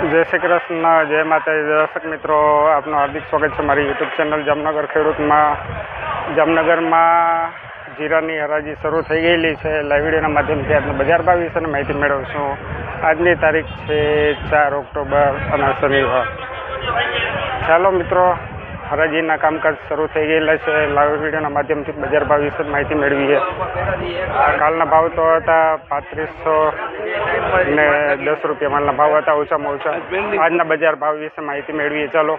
જય શ્રી કૃષ્ણ, જય માતાજી. દર્શક મિત્રો, આપનું હાર્દિક સ્વાગત છે મારી યુટ્યુબ ચેનલ જામનગર ખેડૂતમાં. જામનગરમાં જીરાની હરાજી શરૂ થઈ ગયેલી છે. લાઈવ વિડીયોના માધ્યમથી આપણે બજાર ભાવ વિશેની માહિતી મેળવશું. આજની તારીખ છે ચાર ઓક્ટોબર અને શનિવાર. ચાલો મિત્રો હરાજીના કામકાજ શરૂ થઈ ગયેલા છે. લાઈવ વિડીયોના માધ્યમથી બજાર ભાવ વિશે માહિતી મેળવીએ કાલના ભાવ તો હતા પાંત્રીસો ને દસ રૂપિયા માલના ભાવ હતા, ઓછામાં ઓછા. આજના બજાર ભાવ વિશે માહિતી મેળવીએ. ચાલો.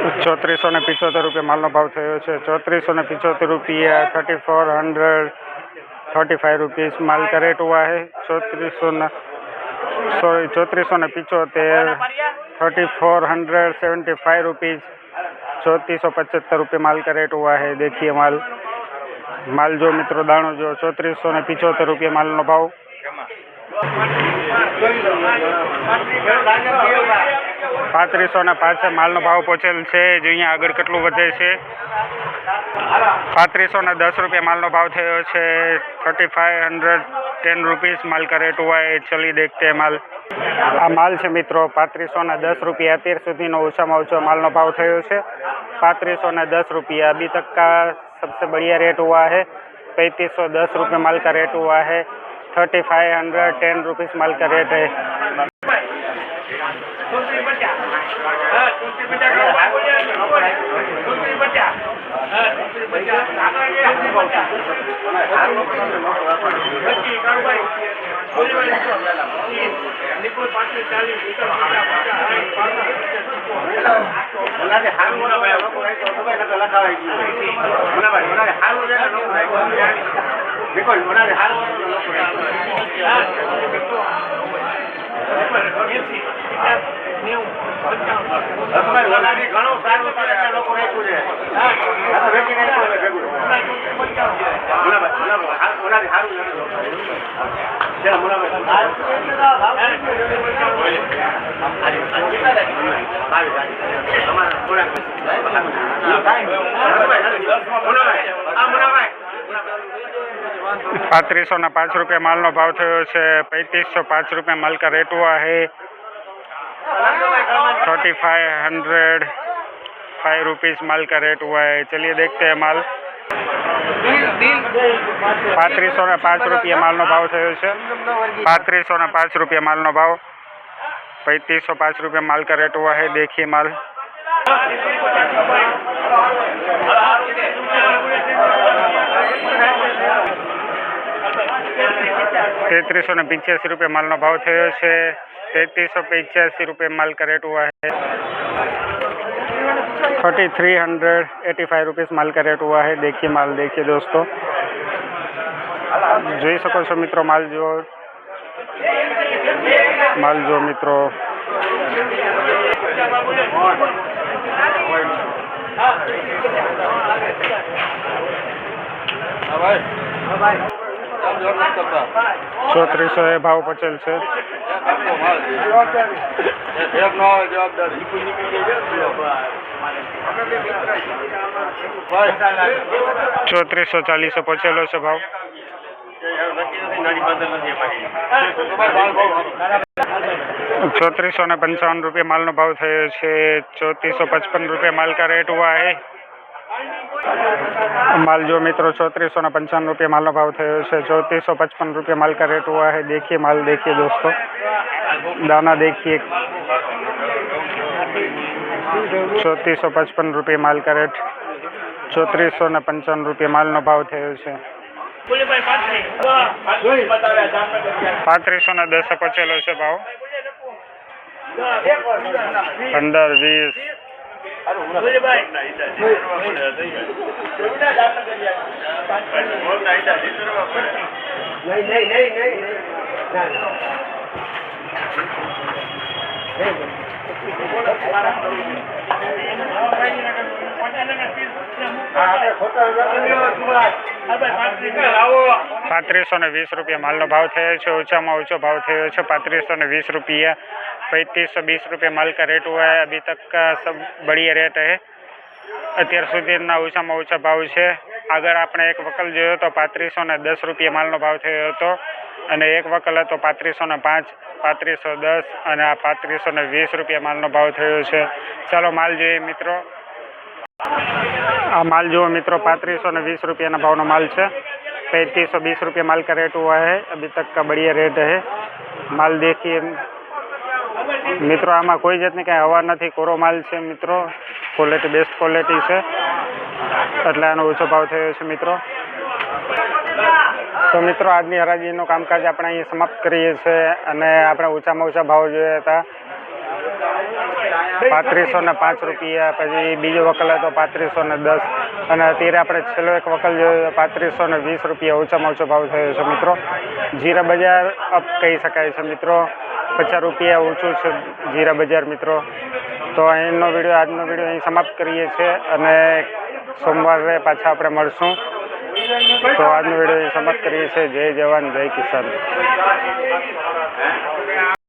ચોત્રીસો ને પિચોતેર રૂપિયા માલનો ભાવ થયો છે ચોત્રીસો ને પિચોતેર રૂપિયા thirty four hundred thirty five rupees માल का रेट हुआ है चौंतीसो न सॉरी चौंतीसो ने पिचोतेर thirty four hundred seventy five rupees चौंतीस सौ पचहत्तर रुपये माल का रेट हुआ है देखिए माल माल जो मित्रों दाणो जो चौंतीसो ने पिचोतेर रुपये मालનો ભાવ પાંત્રીસો ને પાંચે માલનો ભાવ પહોંચેલ છે. જે અહીંયા આગળ કેટલું વધે છે. પાંત્રીસો ને દસ રૂપિયા માલનો ભાવ થયો છે. Thirty five hundred ten rupees માલ રેટ ટુવાય ચલી દેખતે માલ. આ માલ છે મિત્રો, પાંત્રીસો ને દસ રૂપિયા. અત્યાર સુધીનો ઓછામાં ઓછો માલનો ભાવ થયો છે. પાંત્રીસો ને દસ રૂપિયા. બી તક સબસે બઢિયા રેટ હુआ है पैंतीस सौ दस रुपये माल का रेट हुआ है thirty five hundred ten rupees माल का रेट ઘણું સારું છે એટલે લોકો રાખ્યું છે આ તો વેચી નાખ્યું હવે ભેગું. મુનાભાઈ, મુનાભાઈ, હારું- ઓલાથી હારું હસમત પાંત્રીસો ના પાંચ રૂપિયા માલનો ભાવ થયો છે, પૈત્રીસો પાંચ રૂપિયા માલ કા રેટવા હે. thirty five hundred five rupees माल का रेट हुआ है चलिए देखते हैं माल પાંત્રીસો ને પાંચ રૂપિયા માલનો ભાવ થયો છે પાંત્રીસો ને પાંચ રૂપિયા માલનો ભાવ पैंतीस सौ पाँच रुपये माल का रेट हुआ है देखिए माल तैंतीस सौ ने पिचासी रुपये माल નો ભાવ થયો છે तैंतीस सौ पिचासी रुपये माल का रेट हुआ है thirty three hundred eighty five rupees माल का रेट हुआ है देखिए माल देखिए दोस्तों જોઈ શકો છો મિત્રો માલ જો માલ જો મિત્રો ચોત્રીસો એ ભાવ પચેલ છે. ચોત્રીસો ચાલીસો પચેલો છે ભાવ. ચોત્રીસો ને પંચાવન રૂપિયા માલનો ભાવ થયો છે. ચોત્રીસો પચપન રૂપિયા માલ કા રેટ હુઆ है माल जो मित्रों चौंतीस सौ पंचावन रुपये माल नो भाव थयो છે चौंतीस सौ पचपन रुपये माल का रेट हुआ है देखिए माल देखिए दोस्तों दाना देखिए चौंतीस सौ पचपन रुपये माल का रेट चौत्रीस सौ ने पंचावन रुपये माल नो भाव થયો છે પાંત્રીસો ને દસે પચેલો છે ભાવ પંદર વીસ નહીં નહીં નહીં નહીં નહીં ના ના આપણે ખોટા પાંત્રીસો ને વીસ રૂપિયા માલનો ભાવ થયો છે, ઓછામાં ઓછો ભાવ થયો છે. પાંત્રીસો ને वीस रुपया पैंतीस सौ बीस रुपये माल का रेट हुआ है अभी तक का सब અત્યાર સુધીના ઓછામાં ઓછા ભાવ છે. આગળ આપણે એક વકલ જોયો તો પાંત્રીસો ને દસ રૂપિયા માલનો ભાવ થયો હતો. અને એક વકલ હતો પાંત્રીસો ને પાંચ, પાંત્રીસો દસ, અને આ પાંત્રીસો ને વીસ રૂપિયા માલનો ભાવ થયો છે. ચાલો માલ જોઈએ મિત્રો. આ माल जो मित्रों पैंतीस सौ बीस रुपया भाव नो माल है पैंतीस सौ बीस रुपया माल का रेट हुआ है अभी तक का बढ़िया रेट है माल देखिए મિત્રો આમાં કોઈ જાતની કાંઈ હવા નથી કોરો માલ છે મિત્રો ક્વોલિટી બેસ્ટ ક્વોલિટી છે એટલે આનો ઓછો ભાવ થયો છે મિત્રો તો મિત્રો આજની હરાજીનું કામકાજ આપણે અહીં સમાપ્ત કરીએ છીએ અને આપણે ઓછામાં ઓછા ભાવ જોયા હતા પાંત્રીસો ને પાંચ રૂપિયા, પછી બીજો વકલ હતો પાંત્રીસો ને દસ. અને અત્યારે આપણે છેલ્લો એક વકલ જોયો પાંત્રીસો ને વીસ રૂપિયા ઓછામાં ઓછો ભાવ થયો છે મિત્રો. જીરા બજાર અપ કહી શકાય છે મિત્રો. પચાસ રૂપિયા ઓછું છે જીરા બજાર મિત્રો. તો અહીંનો વીડિયો, આજનો વીડિયો અહીં સમાપ્ત કરીએ છીએ અને સોમવારે પાછા આપણે મળશું. તો આજનો વીડિયો અહીં સમાપ્ત કરીએ છીએ. જય જવાન, જય કિસાન.